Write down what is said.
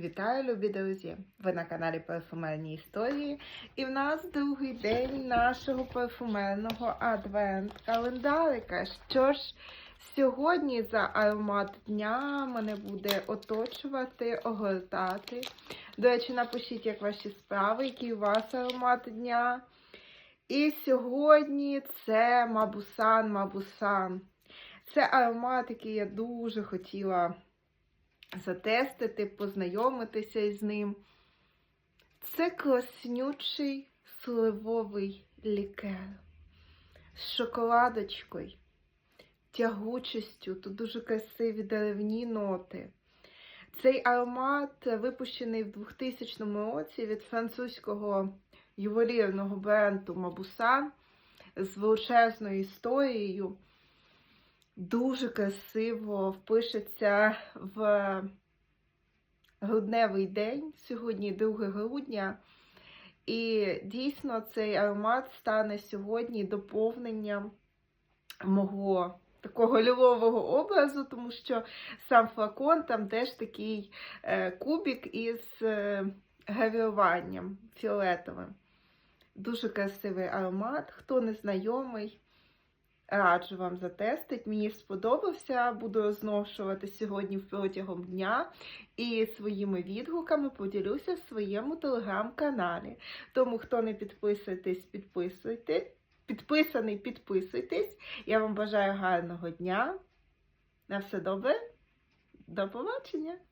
Вітаю, любі друзі! Ви на каналі Парфумерні Історії. І в нас другий день нашого парфумерного адвент-календарика. Що ж, сьогодні за аромат дня мене буде оточувати, огортати. До речі, напишіть, як ваші справи, який у вас аромат дня. І сьогодні це Мабусан Мабусан. Це аромат, який я дуже хотіла затестити, познайомитися із ним. Це класнючий сливовий лікер з шоколадочкою, тягучістю, тут дуже красиві деревні ноти. Цей аромат випущений в 2000 році від французького ювелірного бренду Мабусан з величезною історією дуже красиво впишеться в грудневий день, сьогодні 2 грудня. І дійсно цей аромат стане сьогодні доповненням мого такого лілового образу, тому що сам флакон там теж такий е, кубик із е, гравіруванням фіолетовим. Дуже красивий аромат. Хто не знайомий, Раджу вам затестити. Мені сподобався, буду розношувати сьогодні протягом дня і своїми відгуками поділюся в своєму телеграм-каналі. Тому, хто не підписуєтесь, підписуйтесь. Підписаний, підписуйтесь. Я вам бажаю гарного дня. На все добре. До побачення!